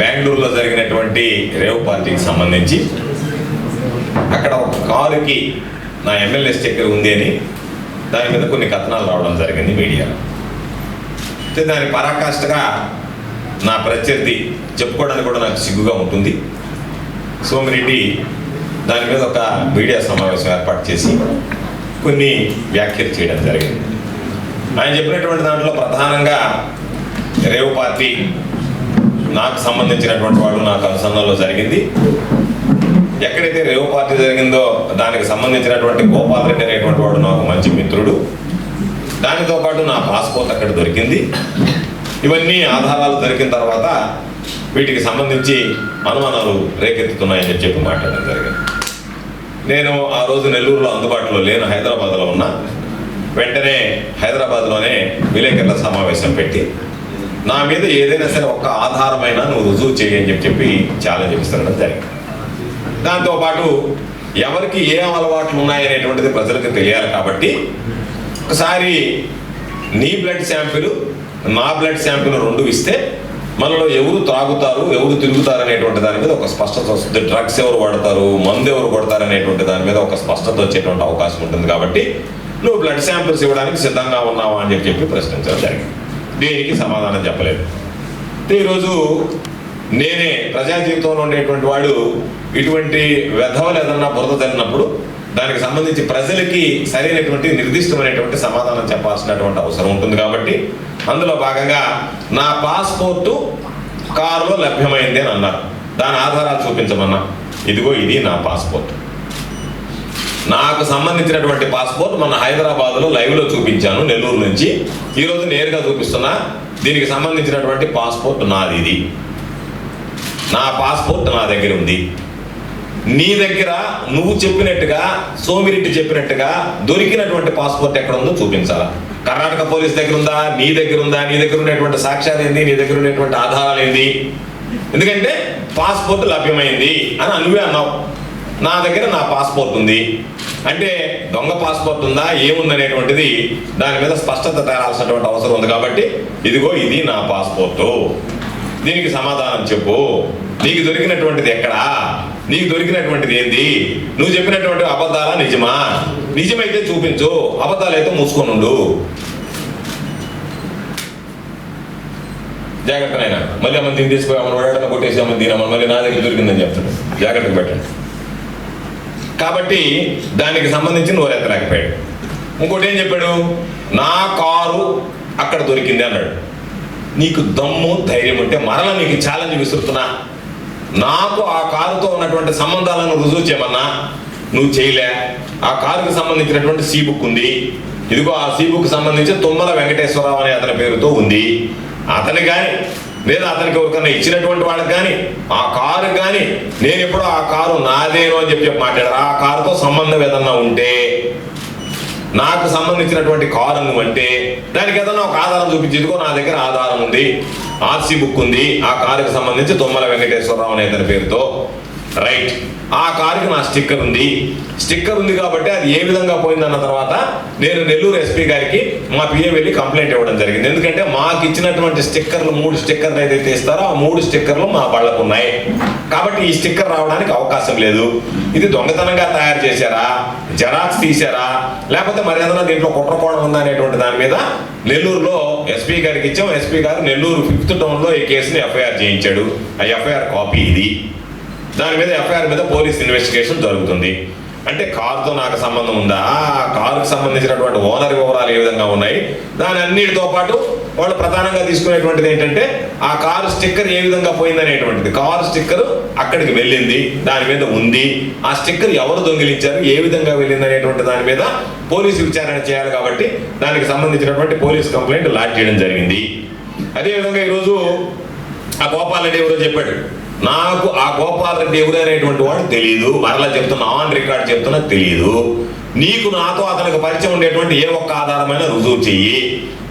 బెంగళూరులో జరిగినటువంటి రేవ్ పార్టీకి సంబంధించి అక్కడ ఒక కారుకి నా ఎమ్మెల్యే స్టిక్కర్ ఉంది అని దాని మీద కొన్ని కథనాలు రావడం జరిగింది మీడియాలో అయితే దాని పరాకాష్ఠగా నా ప్రత్యర్థి చెప్పుకోవడానికి కూడా నాకు సిగ్గుగా ఉంటుంది. సోమిరెడ్డి దాని మీద ఒక మీడియా సమావేశం ఏర్పాటు చేసి కొన్ని వ్యాఖ్యలు చేయడం జరిగింది. ఆయన చెప్పినటువంటి దాంట్లో ప్రధానంగా రేవ్ పార్టీ నాకు సంబంధించినటువంటి వాడు నాకు అనుసంధానంలో జరిగింది. ఎక్కడైతే రేవు పార్టీ జరిగిందో దానికి సంబంధించినటువంటి గోపాల్ రెడ్డి అనేటువంటి వాడు నాకు మంచి మిత్రుడు. దానితో పాటు నా పాస్పోర్ట్ అక్కడ దొరికింది. ఇవన్నీ ఆధారాలు దొరికిన తర్వాత వీటికి సంబంధించి అనుమానాలు రేకెత్తుతున్నాయని చెప్పి మాట్లాడడం జరిగింది. నేను ఆ రోజు నెల్లూరులో అందుబాటులో లేను హైదరాబాద్లో ఉన్నా. వెంటనే హైదరాబాద్లోనే విలేకరుల సమావేశం పెట్టి నా మీద ఏదైనా సరే ఒక్క ఆధారమైన నువ్వు రుజువు చేయని చెప్పి చెప్పి ఛాలెంజ్ ఇస్తుండడం జరిగింది. దాంతోపాటు ఎవరికి ఏ అలవాట్లు ఉన్నాయనేటువంటిది ప్రజలకు తెలియాలి కాబట్టి ఒకసారి నీ బ్లడ్ శాంపిల్ నా బ్లడ్ శాంపిల్ రెండు ఇస్తే మనలో ఎవరు త్రాగుతారు ఎవరు తిరుగుతారు అనేటువంటి దాని మీద ఒక స్పష్టత వస్తుంది. డ్రగ్స్ ఎవరు వాడతారు మందు ఎవరు కొడతారు అనేటువంటి దాని మీద ఒక స్పష్టత వచ్చేటువంటి అవకాశం ఉంటుంది కాబట్టి నువ్వు బ్లడ్ శాంపిల్స్ ఇవ్వడానికి సిద్ధంగా ఉన్నావా అని చెప్పి చెప్పి ప్రశ్నించడం జరిగింది. దేనికి సమాధానం చెప్పలేదు. ఈరోజు నేనే ప్రజా జీవితంలో ఉండేటువంటి వాడు ఇటువంటి వ్యధవలు ఏదన్నా బురద తల్లినప్పుడు దానికి సంబంధించి ప్రజలకి సరైనటువంటి నిర్దిష్టమైనటువంటి సమాధానం చెప్పాల్సినటువంటి అవసరం ఉంటుంది కాబట్టి అందులో భాగంగా నా పాస్పోర్టు కారులో లభ్యమైంది అని అన్నారు. దాని ఆధారాలు చూపించమన్నా. ఇదిగో ఇది నా పాస్పోర్ట్. నాకు సంబంధించినటువంటి పాస్పోర్ట్ మన హైదరాబాద్లో లైవ్లో చూపించాను నెల్లూరు నుంచి. ఈరోజు నేరుగా చూపిస్తున్నా దీనికి సంబంధించినటువంటి పాస్పోర్ట్ నాది ఇది నా పాస్పోర్ట్ నా దగ్గర ఉంది. నీ దగ్గర నువ్వు చెప్పినట్టుగా సోమిరెడ్డి చెప్పినట్టుగా దొరికినటువంటి పాస్పోర్ట్ ఎక్కడ ఉందో చూపించాలా? కర్ణాటక పోలీస్ దగ్గర ఉందా? నీ దగ్గర ఉందా? నీ దగ్గర ఉన్నటువంటి సాక్ష్యాలు ఏంది? నీ దగ్గర ఉన్నటువంటి ఆధారాలు ఏంది? ఎందుకంటే పాస్పోర్ట్ లభ్యమైంది అని అనువే అన్నావు. నా దగ్గర నా పాస్పోర్ట్ ఉంది. అంటే దొంగ పాస్పోర్ట్ ఉందా ఏముందనేటువంటిది దాని మీద స్పష్టత తేరాల్సినటువంటి అవసరం ఉంది కాబట్టి ఇదిగో ఇది నా పాస్పోర్టు దీనికి సమాధానం చెప్పు. నీకు దొరికినటువంటిది ఎక్కడా? నీకు దొరికినటువంటిది ఏంది? నువ్వు చెప్పినటువంటి అబద్ధాలా నిజమా? నిజమైతే చూపించు. అబద్ధాలైతే మూసుకొనుండు జాగ్రత్త నాయన. మళ్ళీ అమ్మ దీన్ని తీసుకుపోయి అమ్మని వాడటం కొట్టేసి అమ్మ దీనమ్మ మళ్ళీ నా దగ్గర దొరికిందని చెప్తాడు జాగ్రత్తగా పెట్టండి. కాబట్టి దానికి సంబంధించి నోరెత్తలేకపోయాడు ఇంకోటి ఏం చెప్పాడు? నా కారు అక్కడ దొరికింది అన్నాడు. నీకు దమ్ము ధైర్యం ఉంటే మరలా నీకు ఛాలెంజ్ విసురుతున్నా. నాకు ఆ కారుతో ఉన్నటువంటి సంబంధాలను రుజువు చేయమన్నా. నువ్వు చేయలే. ఆ కారుకు సంబంధించినటువంటి సీ బుక్ ఉంది. ఇదిగో ఆ సీ బుక్ సంబంధించి తుమ్మల వెంకటేశ్వరరావు అనే అతని పేరుతో ఉంది. అతని కానీ లేదా అతనికి ఎవరికన్నా ఇచ్చినటువంటి వాళ్ళకి కానీ ఆ కారు కానీ నేను ఎప్పుడో ఆ కారు నాదేను అని చెప్పి చెప్పి మాట్లాడారు ఆ కారుతో సంబంధం ఏదన్నా ఉంటే నాకు సంబంధించినటువంటి కారు అంటే దానికి ఏదన్నా ఒక ఆధారం చూపించేందుకో నా దగ్గర ఆధారం ఉంది ఆర్సీ బుక్ ఉంది ఆ కారుకి సంబంధించి తుమ్మల వెంకటేశ్వరరావు అనే పేరుతో రైట్. ఆ కారుకి నా స్టిక్కర్ ఉంది. స్టిక్కర్ ఉంది కాబట్టి అది ఏ విధంగా పోయిందన్న తర్వాత నేను నెల్లూరు ఎస్పీ గారికి మా పిఏ వెళ్ళి కంప్లైంట్ ఇవ్వడం జరిగింది. ఎందుకంటే మాకు ఇచ్చినటువంటి స్టిక్కర్లు మూడు స్టిక్కర్లు ఏదైతే ఇస్తారో ఆ మూడు స్టిక్కర్లు మా బళ్ళకు ఉన్నాయి. కాబట్టి ఈ స్టిక్కర్ రావడానికి అవకాశం లేదు. ఇది దొంగతనంగా తయారు చేశారా? జెరాక్స్ తీశారా? లేకపోతే మరి ఏదైనా దీంట్లో కుట్రకోణం ఉందా అనేటువంటి దాని మీద నెల్లూరులో ఎస్పీ గారికి ఇచ్చాం. ఎస్పీ గారు నెల్లూరు ఫిఫ్త్ టౌన్లో ఈ కేసుని ఎఫ్ఐఆర్ చేయించాడు. ఆ ఎఫ్ఐఆర్ కాపీ ఇది. దాని మీద ఎఫ్ఐఆర్ మీద పోలీస్ ఇన్వెస్టిగేషన్ జరుగుతుంది. అంటే కారుతో నాకు సంబంధం ఉందా? ఆ కారుకు సంబంధించినటువంటి ఓనర్ వివరాలు ఏ విధంగా ఉన్నాయి? దాని అన్నిటితో పాటు వాళ్ళు ప్రధానంగా తీసుకునేటువంటిది ఏంటంటే ఆ కారు స్టిక్కర్ ఏ విధంగా పోయిందనేటువంటిది. కారు స్టిక్కర్ అక్కడికి వెళ్ళింది దాని మీద ఉంది. ఆ స్టిక్కర్ ఎవరు దొంగిలించారు ఏ విధంగా వెళ్ళింది అనేటువంటి దాని మీద పోలీసు విచారణ చేయాలి కాబట్టి దానికి సంబంధించినటువంటి పోలీస్ కంప్లైంట్ లాడ్ చేయడం జరిగింది. అదేవిధంగా ఈరోజు ఆ గోపాల్ రెడ్డి ఎవరో చెప్పాడు నాకు ఆ గోపాల్ రెడ్డి వాడు తెలియదు మరలా చెప్తున్నా ఆన్ రికార్డ్ చెప్తున్నా తెలియదు నీకు నాతో అతనికి పరిచయం ఉండేటువంటి ఏ ఒక్క ఆధారమైన రుజువు చెయ్యి.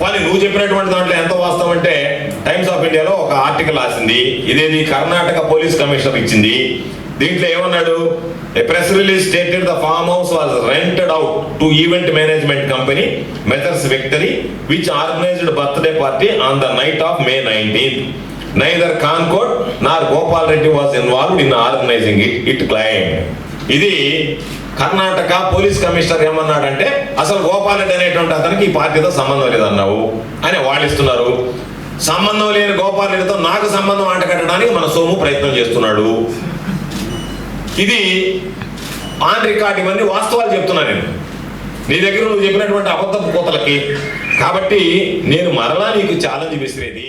కానీ నువ్వు చెప్పినటువంటి దాంట్లో ఎంత వాస్తవం అంటే టైమ్స్ ఆఫ్ ఇండియాలో ఒక ఆర్టికల్ రాసింది. ఇదేది కర్ణాటక పోలీస్ కమిషనర్ ఇచ్చింది. దీంట్లో ఏమన్నాడు? Press release stated the farm house was rented out to event management company Methers Victory which organised birthday party on the night of May nineteenth neither కాన్కోట్ nor Gopal Reddy was involved in organising it it claim ఇది Karnataka police commissioner ఏమన్నాడంటే అసలు గోపాల్ రెడ్డి అనేటువంటి అతనికి ఈ పార్టీతో సంబంధం లేదన్నావు అని వాడిస్తున్నారు సంబంధం లేని గోపాల్ రెడ్డితో నాకు సంబంధం అంటగట్టడానికి మన సోము ప్రయత్నం చేస్తున్నాడు. ఇది ఆన్ రికార్డ్ ఇవన్నీ వాస్తవాలు చెప్తున్నా నేను. నీ దగ్గర నువ్వు చెప్పినటువంటి అబద్ధపు కోతలకి. కాబట్టి నేను మరలా నీకు ఛాలెంజ్ విసిరేది.